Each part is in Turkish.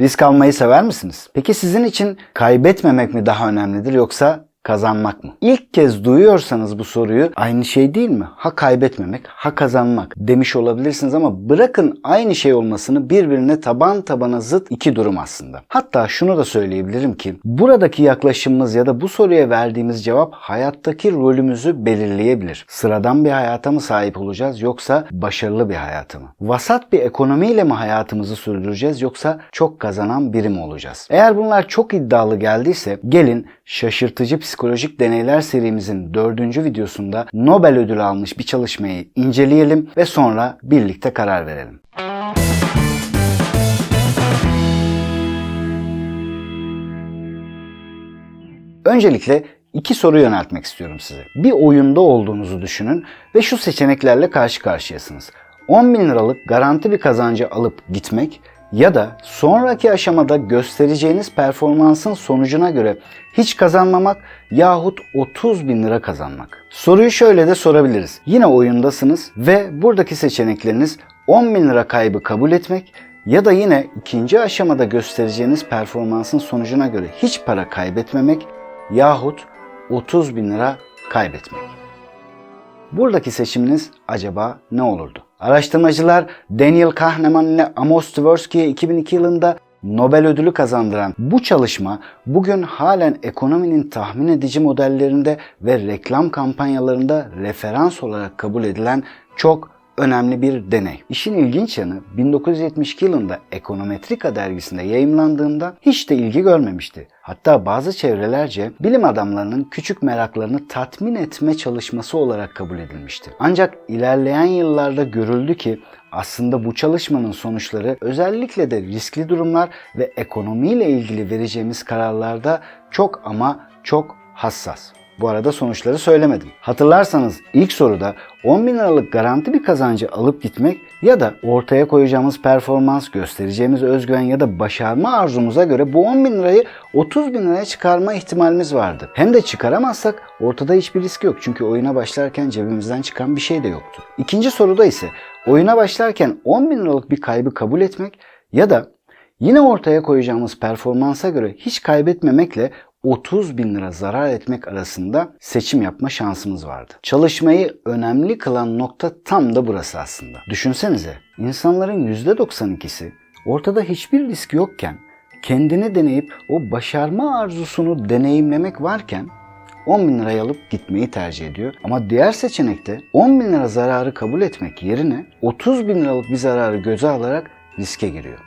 Risk almayı sever misiniz? Peki sizin için kaybetmemek mi daha önemlidir yoksa kazanmak mı? İlk kez duyuyorsanız bu soruyu aynı şey değil mi? Ha kaybetmemek, ha kazanmak demiş olabilirsiniz ama bırakın aynı şey olmasını birbirine taban tabana zıt iki durum aslında. Hatta şunu da söyleyebilirim ki buradaki yaklaşımımız ya da bu soruya verdiğimiz cevap hayattaki rolümüzü belirleyebilir. Sıradan bir hayata mı sahip olacağız yoksa başarılı bir hayata mı? Vasat bir ekonomiyle mi hayatımızı sürdüreceğiz yoksa çok kazanan biri mi olacağız? Eğer bunlar çok iddialı geldiyse gelin şaşırtıcı psikolojik deneyler serimizin dördüncü videosunda Nobel ödülü almış bir çalışmayı inceleyelim ve sonra birlikte karar verelim. Öncelikle iki soru yöneltmek istiyorum size. Bir oyunda olduğunuzu düşünün ve şu seçeneklerle karşı karşıyasınız. 10 bin liralık garanti bir kazancı alıp gitmek ya da sonraki aşamada göstereceğiniz performansın sonucuna göre hiç kazanmamak yahut 30 bin lira kazanmak. Soruyu şöyle de sorabiliriz. Yine oyundasınız ve buradaki seçenekleriniz 10 bin lira kaybı kabul etmek ya da yine ikinci aşamada göstereceğiniz performansın sonucuna göre hiç para kaybetmemek yahut 30 bin lira kaybetmek. Buradaki seçiminiz acaba ne olurdu? Araştırmacılar Daniel Kahneman ile Amos Tversky'ye 2002 yılında Nobel ödülü kazandıran bu çalışma bugün halen ekonominin tahmin edici modellerinde ve reklam kampanyalarında referans olarak kabul edilen çok önemli bir deney. İşin ilginç yanı 1972 yılında Ekonometrika dergisinde yayımlandığında hiç de ilgi görmemişti. Hatta bazı çevrelerce bilim adamlarının küçük meraklarını tatmin etme çalışması olarak kabul edilmişti. Ancak ilerleyen yıllarda görüldü ki aslında bu çalışmanın sonuçları özellikle de riskli durumlar ve ekonomiyle ilgili vereceğimiz kararlarda çok ama çok hassas. Bu arada sonuçları söylemedim. Hatırlarsanız ilk soruda 10 bin liralık garanti bir kazancı alıp gitmek ya da ortaya koyacağımız performans, göstereceğimiz özgüven ya da başarma arzumuza göre bu 10 bin lirayı 30 bin liraya çıkarma ihtimalimiz vardı. Hem de çıkaramazsak ortada hiçbir risk yok. Çünkü oyuna başlarken cebimizden çıkan bir şey de yoktu. İkinci soruda ise oyuna başlarken 10 bin liralık bir kaybı kabul etmek ya da Yine ortaya koyacağımız performansa göre hiç kaybetmemekle 30 bin lira zarar etmek arasında seçim yapma şansımız vardı. Çalışmayı önemli kılan nokta tam da burası aslında. Düşünsenize insanların %92'si ortada hiçbir risk yokken kendini deneyip o başarma arzusunu deneyimlemek varken 10 bin lirayı alıp gitmeyi tercih ediyor. Ama diğer seçenekte 10 bin lira zararı kabul etmek yerine 30 bin liralık bir zararı göze alarak riske giriyor.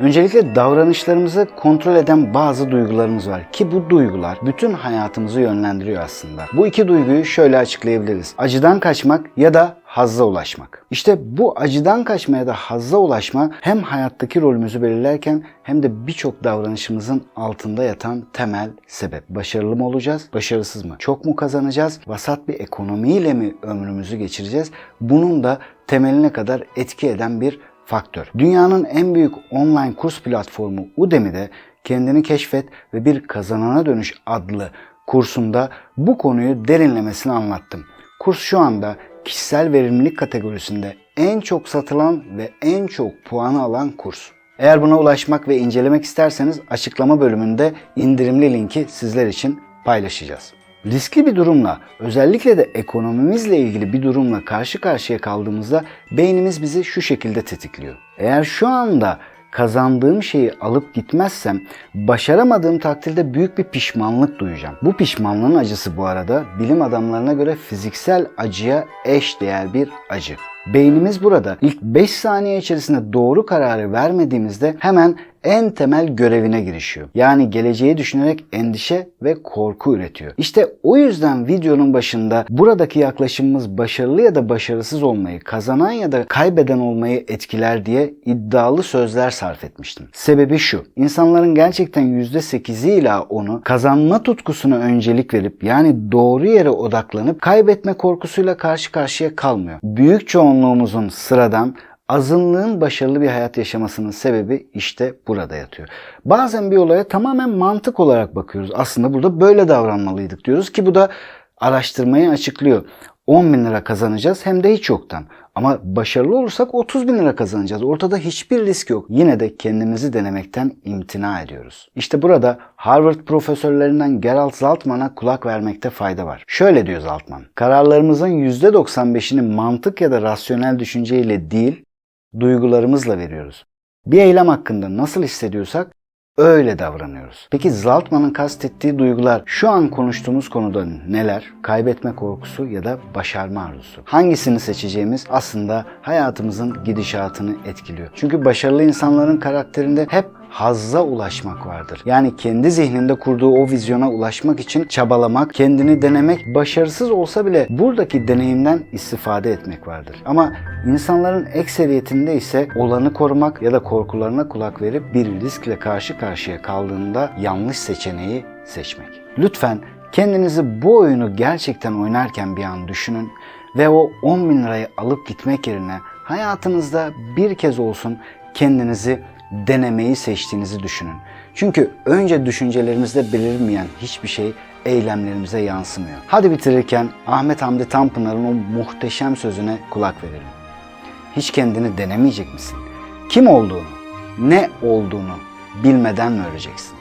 Öncelikle davranışlarımızı kontrol eden bazı duygularımız var ki bu duygular bütün hayatımızı yönlendiriyor aslında. Bu iki duyguyu şöyle açıklayabiliriz. Acıdan kaçmak ya da hazza ulaşmak. İşte bu acıdan kaçma ya da hazza ulaşma hem hayattaki rolümüzü belirlerken hem de birçok davranışımızın altında yatan temel sebep. Başarılı mı olacağız? Başarısız mı? Çok mu kazanacağız? Vasat bir ekonomiyle mi ömrümüzü geçireceğiz? Bunun da temeline kadar etki eden bir faktör. Dünyanın en büyük online kurs platformu Udemy'de kendini keşfet ve bir kazanana dönüş adlı kursumda bu konuyu derinlemesine anlattım. Kurs şu anda kişisel verimlilik kategorisinde en çok satılan ve en çok puanı alan kurs. Eğer buna ulaşmak ve incelemek isterseniz açıklama bölümünde indirimli linki sizler için paylaşacağız. Riskli bir durumla, özellikle de ekonomimizle ilgili bir durumla karşı karşıya kaldığımızda beynimiz bizi şu şekilde tetikliyor. Eğer şu anda kazandığım şeyi alıp gitmezsem başaramadığım takdirde büyük bir pişmanlık duyacağım. Bu pişmanlığın acısı bu arada bilim adamlarına göre fiziksel acıya eş değer bir acı. Beynimiz burada ilk 5 saniye içerisinde doğru kararı vermediğimizde hemen en temel görevine girişiyor. Yani geleceği düşünerek endişe ve korku üretiyor. İşte o yüzden videonun başında buradaki yaklaşımımız başarılı ya da başarısız olmayı, kazanan ya da kaybeden olmayı etkiler diye iddialı sözler sarf etmiştim. Sebebi şu. İnsanların gerçekten %8'i ila onu kazanma tutkusuna öncelik verip yani doğru yere odaklanıp kaybetme korkusuyla karşı karşıya kalmıyor. Büyük çoğunluğumuzun sıradan azınlığın başarılı bir hayat yaşamasının sebebi işte burada yatıyor. Bazen bir olaya tamamen mantık olarak bakıyoruz. Aslında burada böyle davranmalıydık diyoruz ki bu da araştırmayı açıklıyor. 10 bin lira kazanacağız hem de hiç yoktan. Ama başarılı olursak 30 bin lira kazanacağız. Ortada hiçbir risk yok. Yine de kendimizi denemekten imtina ediyoruz. İşte burada Harvard profesörlerinden Gerald Zaltman'a kulak vermekte fayda var. Şöyle diyor Zaltman. Kararlarımızın %95'ini mantık ya da rasyonel düşünceyle değil, duygularımızla veriyoruz. Bir eylem hakkında nasıl hissediyorsak öyle davranıyoruz. Peki Zaltman'ın kastettiği duygular şu an konuştuğumuz konuda neler? Kaybetme korkusu ya da başarma arzusu. Hangisini seçeceğimiz aslında hayatımızın gidişatını etkiliyor. Çünkü başarılı insanların karakterinde hep hazza ulaşmak vardır. Yani kendi zihninde kurduğu o vizyona ulaşmak için çabalamak, kendini denemek, başarısız olsa bile buradaki deneyimden istifade etmek vardır. Ama insanların ekseriyetinde ise olanı korumak ya da korkularına kulak verip bir riskle karşı karşıya kaldığında yanlış seçeneği seçmek. Lütfen kendinizi bu oyunu gerçekten oynarken bir an düşünün ve o 10 bin lirayı alıp gitmek yerine hayatınızda bir kez olsun kendinizi denemeyi seçtiğinizi düşünün. Çünkü önce düşüncelerimizde belirmeyen hiçbir şey eylemlerimize yansımıyor. Hadi bitirirken Ahmet Hamdi Tanpınar'ın o muhteşem sözüne kulak verelim. Hiç kendini denemeyecek misin? Kim olduğunu, ne olduğunu bilmeden mi öleceksin?